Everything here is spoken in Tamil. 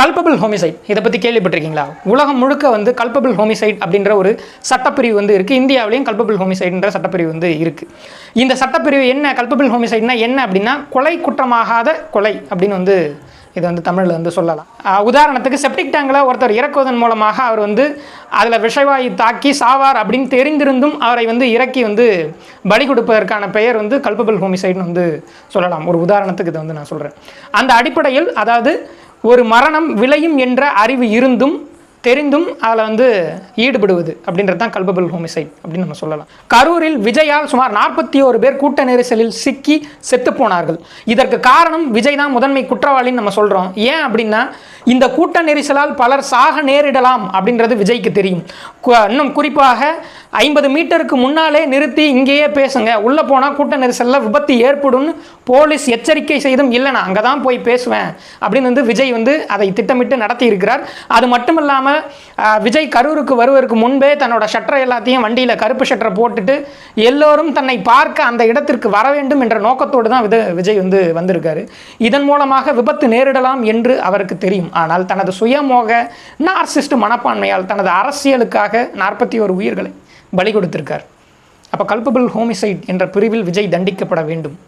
கல்பபிள் ஹோமிசைட் இதை பற்றி கேள்விப்பட்டிருக்கீங்களா? உலகம் முழுக்க வந்து கல்பபிள் ஹோமிசைட் அப்படின்ற ஒரு சட்டப்பிரிவு வந்து இருக்குது இந்தியாவிலையும் கல்பபிள் ஹோமிசைட்ன்ற சட்டப்பிரிவு வந்து இருக்குது இந்த சட்டப்பிரிவு என்ன? கல்பபிள் ஹோமிசைட்னா என்ன அப்படின்னா கொலை குற்றமாகாத கொலை அப்படின்னு வந்து இது வந்து தமிழில் வந்து சொல்லலாம். உதாரணத்துக்கு செப்டிக் டேங்கில் ஒருத்தர் இறக்குவதன் மூலமாக அவர் வந்து அதில் விஷவாயு தாக்கி சாவார் அப்படின்னு தெரிந்திருந்தும் அவரை வந்து இறக்கி வந்து பலி கொடுப்பதற்கான பெயர் வந்து கல்பபிள் ஹோமிசைட்னு வந்து சொல்லலாம். ஒரு உதாரணத்துக்கு இதை வந்து நான் சொல்கிறேன் அந்த அடிப்படையில் அதாவது ஒரு மரணம் விளையும் என்ற அறிவு இருந்தும் தெரிந்தும் அதில் வந்து ஈடுபடுவது அப்படின்றது தான் கல்பபிள் ஹோமிசைட் அப்படின்னு நம்ம சொல்லலாம். கரூரில் விஜயால் சுமார் நாற்பத்தி ஒரு பேர் கூட்ட நெரிசலில் சிக்கி செத்துப்போனார்கள் இதற்கு காரணம் விஜய் தான் முதன்மை குற்றவாளின்னு நம்ம சொல்கிறோம் ஏன் அப்படின்னா இந்த கூட்ட நெரிசலால் பலர் சாக நேரிடலாம் அப்படின்றது விஜய்க்கு தெரியும். இன்னும் குறிப்பாக ஐம்பது மீட்டருக்கு முன்னாலே நிறுத்தி இங்கேயே பேசுங்க உள்ளே போனால் கூட்ட நெரிசலில் விபத்து ஏற்படும்னு போலீஸ் எச்சரிக்கை செய்தும் இல்லை நான் அங்கே தான் போய் பேசுவேன் அப்படின்னு வந்து விஜய் வந்து அதை திட்டமிட்டு நடத்தி இருக்கிறார் அது மட்டும் இல்லாமல் இல்லாமல் விஜய் கரூருக்கு வருவதற்கு முன்பே தன்னோட ஷட்டரை எல்லாத்தையும் வண்டியில் கருப்பு ஷட்டரை போட்டுட்டு எல்லோரும் தன்னை பார்க்க அந்த இடத்திற்கு வர வேண்டும் என்ற நோக்கத்தோடு தான் வித- விஜய் வந்து வந்திருக்காரு. இதன் மூலமாக விபத்து நேரிடலாம் என்று அவருக்கு தெரியும். ஆனால் தனது சுயமோக நார்சிஸ்ட் மனப்பான்மையால் தனது அரசியலுக்காக நாற்பத்தி ஒரு உயிர்களை பலி கொடுத்திருக்கார். அப்போ கல்பபிள் ஹோமிசைட் என்ற பிரிவில் விஜய் தண்டிக்கப்பட வேண்டும்.